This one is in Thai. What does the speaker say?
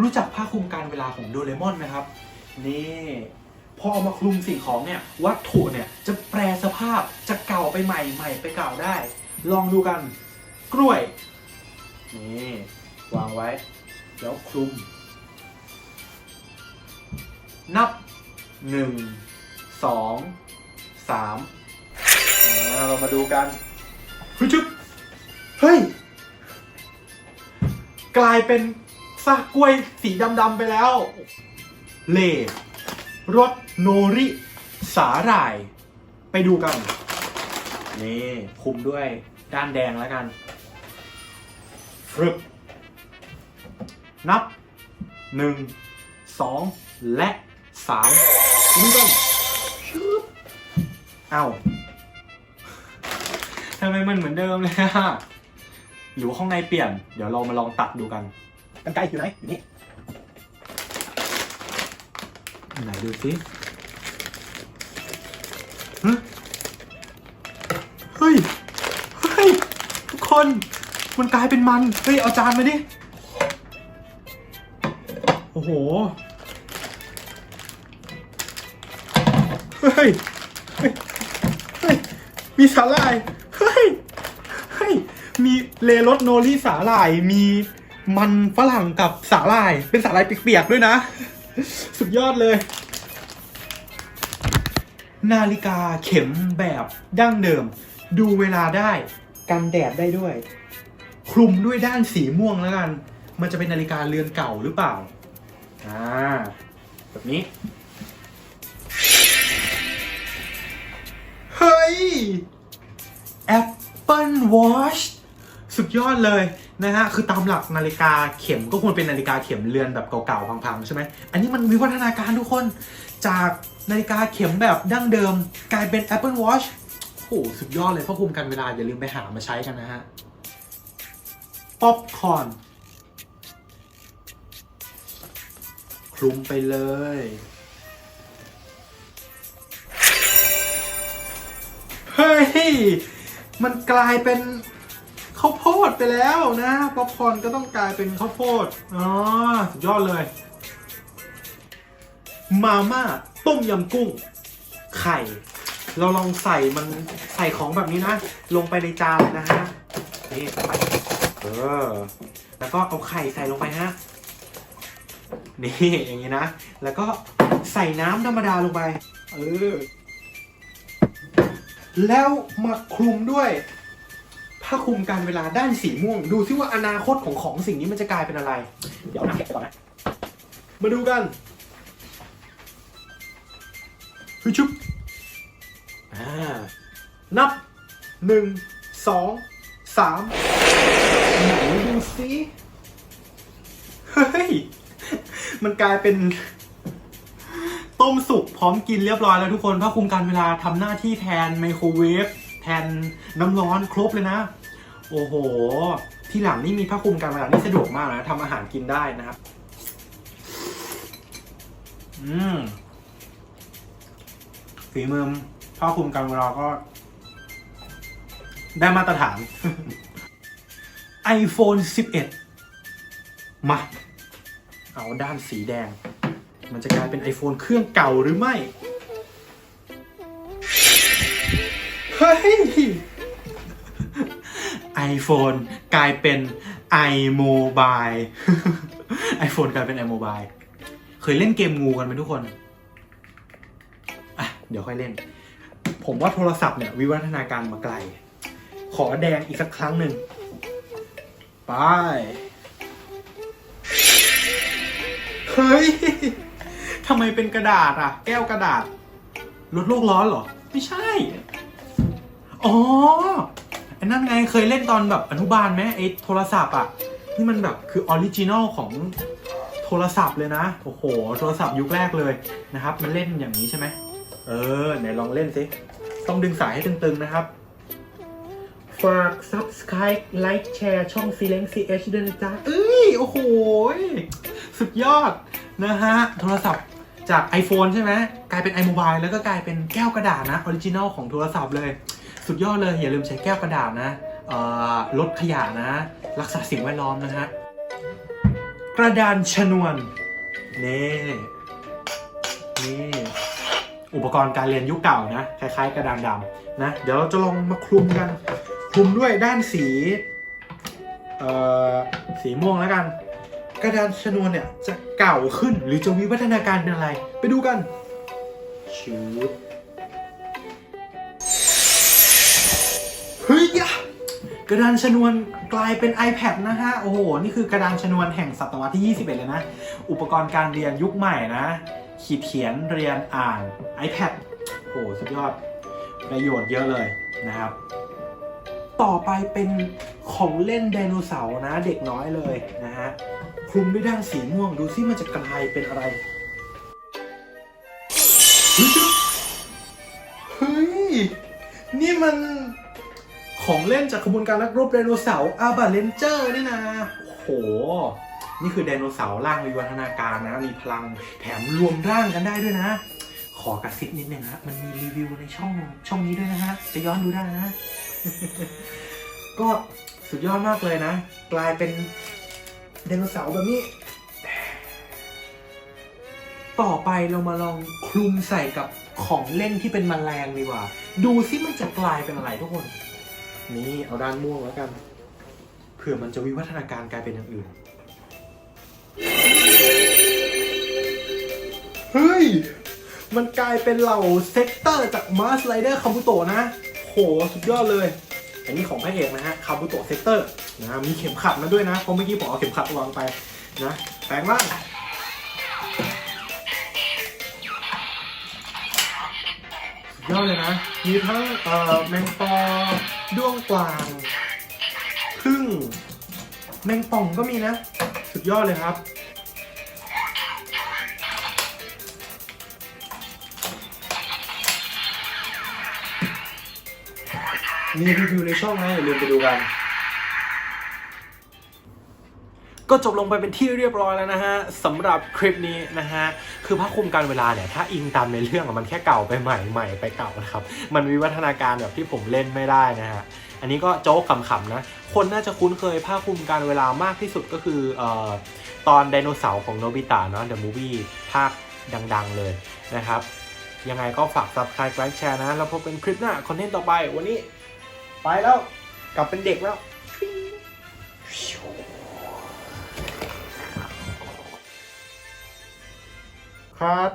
รู้จักผ้าคลุมการเวลาของโดเรมอนไหมครับ นี่พอเอามาคลุมสิ่งของเนี่ยวัตถุเนี่ยจะแปรสภาพจากเก่าไปใหม่ใหม่ไปเก่าได้ ลองดูกันกล้วย นี่วางไว้ แล้วคลุม นับหนึ่งสองสามอ่าเรามาดูกันเฮ้ยจุ๊บเฮ้ย กลายเป็น ซากกล้วยสีดำๆไปแล้ว เลรสโนริ สาหร่าย ไปดูกัน นี่คุมด้วยด้านแดงแล้วกันฟรึบนับหนึ่งสองและสามนี่กันชึบเอ้าทำไมมันเหมือนเดิมเลยอะหรือว่าข้างในเปลี่ยน เดี๋ยวเรามาลองตัดดูกัน กันไกลอยู่ไหนอยู่นี่ไหนดูสิฮะเฮ้ย เฮ้ย ทุกคน มันกลายเป็นมัน เฮ้ย เอาจานมาดิ โอ้โห เฮ้ย เฮ้ย เฮ้ย มีสาหร่าย เฮ้ย เฮ้ย มีเลรสโนริสาหร่าย มี มันฝรั่งกับสาหร่าย เป็นสาหร่ายเปียกๆด้วยนะ สุดยอดเลย นาฬิกาเข็มแบบดั้งเดิม ดูเวลาได้ กันแดดได้ด้วย คลุมด้วยด้านสีม่วงแล้วกัน มันจะเป็นนาฬิกาเรือนเก่าหรือเปล่า อ่า แบบนี้ เฮ้ย Apple Watch สุดยอดเลยนะฮะ คือตามหลักนาฬิกาเข็มก็ควรเป็นนาฬิกาเข็มเรือนแบบเก่าๆพังๆใช่ไหม อันนี้มันวิวัฒนาการทุกคน จากนาฬิกาเข็มแบบดั้งเดิม กลายเป็น Apple Watch โอ้โหสุดยอดเลยควบคุมการเวลาอย่าลืมไปหามาใช้กันนะฮะ ป๊อปคอนคลุมไปเลย เฮ้ย มันกลายเป็น ข้าวโพดไปแล้วนะป๊อปคอร์นก็ต้องกลายเป็นข้าวโพดอ๋อสุดยอดเลย มาม่าต้มยำกุ้ง ไข่ เราลองใส่มันใส่ของแบบนี้นะ ลงไปในจานเลยนะฮะนี่ใส่ไปเออแล้วก็เอาไข่ใส่ลงไปฮะนี่อย่างนี้นะ แล้วก็ใส่น้ำธรรมดาลงไป เออ แล้วมาคลุมด้วย ผ้าคลุมการเวลาด้านสีม่วง ดูซิว่าอนาคตของของสิ่งนี้มันจะกลายเป็นอะไร เดี๋ยวเอาน้ำเก็บไปก่อนนะ มาดูกันฮึชุบอ่านับหนึ่งสองสามไหนดูสิเฮ้ย มันกลายเป็นต้มสุกพร้อมกินเรียบร้อยแล้วทุกคนผ้าคลุมการเวลาทำหน้าที่แทนไมโครเวฟ แทนน้ำร้อนครบเลยนะ โอ้โห ที่หลังนี่มีผ้าคลุมการเวลานี่สะดวกมากนะทำอาหารกินได้นะครับ อืมฝีมือผ้าคลุมการเวลาก็ ได้มาตรฐาน iPhone 11 มา เอาด้านสีแดง มันจะกลายเป็น iPhone เครื่องเก่าหรือไม่ ฮ้ย iPhone กลายเป็น iMobile iPhone กลายเป็น iMobile เคยเล่นเกมงูกันไหมทุกคน อะ เดี๋ยวค่อยเล่น ผมว่าโทรศัพท์เนี่ย วิวัฒนาการมาไกล ขอแดงอีกสักครั้งหนึ่ง ไป เฮ้ย ทำไมเป็นกระดาษอะ แก้วกระดาษ ลดโลกร้อนเหรอ ไม่ใช่ อ๋อไอ้นั่นไงเคยเล่นตอนแบบอนุบาลไหมไอ้โทรศัพท์อะนี่มันแบบคือออริจินอลของโทรศัพท์เลยนะ โอ้โห โทรศัพท์ยุคแรกเลยนะครับ มันเล่นอย่างนี้ใช่ไหมเออไหนลองเล่นสิ ต้องดึงสายให้ตึงๆนะครับ ฝาก subscribe like แชร์ช่อง f e e l i n g CH ด้วยนะจ๊ะ เอ้ย โอ้โห สุดยอดนะฮะ โทรศัพท์จาก iPhone ใช่ไหมกลายเป็น iMobile แล้วก็กลายเป็นแก้วกระดาษนะออริจินอลของโทรศัพท์เลย สุดยอดเลย อย่าลืมใช้แก้วกระดาษนะลดขยะนะ รักษาสิ่งแวดล้อมนะฮะ กระดานชนวนนี่นี่อุปกรณ์การเรียนยุคเก่านะ คล้ายๆ กระดานดำนะ เดี๋ยวเราจะลองมาคลุมกัน คลุมด้วยด้านสีเอ่อสีม่วงแล้วกัน กระดานชนวนเนี่ยจะเก่าขึ้นหรือจะวิวัฒนาการเป็นอะไร ไปดูกันชืบ เฮ้ยกระดานชนวนกลายเป็น iPad นะฮะ โอ้โห นี่คือกระดานชนวนแห่งศตวรรษที่ 21 เลยนะ อุปกรณ์การเรียนยุคใหม่นะ ขีดเขียนเรียนอ่าน iPad โอ้โหสุดยอด ประโยชน์เยอะเลยนะครับ ต่อไปเป็นของเล่นไดโนเสาร์นะ เด็กน้อยเลยนะฮะ คลุมด้วยด้านสีม่วง ดูซิมันจะกลายเป็นอะไร เฮ้ย นี่มัน ของเล่นจากขบวนการนักรบไดโนเสาร์อาบาเลนเจอร์นี่นะโอ้โห นี่คือไดโนเสาร์ร่างวิวัฒนาการนะ มีพลังแถมรวมร่างกันได้ด้วยนะ ขอกระซิบนิดนึงฮะ มันมีรีวิวในช่องช่องนี้ด้วยนะฮะ จะย้อนดูได้นะ ก็สุดยอดมากเลยนะ กลายเป็นไดโนเสาร์แบบนี้ ต่อไปเรามาลองคลุมใส่กับของเล่นที่เป็นแมลงดีกว่า ดูซิมันจะกลายเป็นอะไรทุกคน นี่เอาด้านม่วงแล้วกัน เผื่อมันจะวิวัฒนาการกลายเป็นอย่างอื่น เฮ้ย มันกลายเป็นเหล่าเซกเตอร์จากมาสไลเดอร์คาบุโตะนะ โห สุดยอดเลย อันนี้ของพระเอกนะฮะคาบุโตะเซกเตอร์นะมีเข็มขัดมาด้วยนะ เพราะเมื่อกี้ผมเอาเข็มขัดวางไปนะ แปลงร่าง ยอดเลยนะ มีทั้งเอ่อแมงปอด้วงกวางพึ่งแมงป่องก็มีนะ สุดยอดเลยครับ มีรีวิวในช่องนะอย่าลืมไปดูกัน ก็จบลงไปเป็นที่เรียบร้อยแล้วนะฮะสำหรับคลิปนี้นะฮะคือภาคคุมการเวลาเนี่ยถ้าอิงตามในเรื่องมันแค่เก่าไปใหม่ใหม่ไปเก่านะครับมันวิวัฒนาการแบบที่ผมเล่นไม่ได้นะฮะอันนี้ก็โจ๊กขำๆนะ คนน่าจะคุ้นเคยภาคคุมการเวลามากที่สุดก็คือออตอนไดโนเสาร์ของโนบิตะเนาะ The Movie ภาคดังๆเลยนะครับ ยังไงก็ฝาก subscribe ไลค์แชร์นะ แล้วพบกันคลิปหน้าคอนเทนต์ต่อไปวันนี้ ไปแล้วกลับเป็นเด็กแล้ว ครับ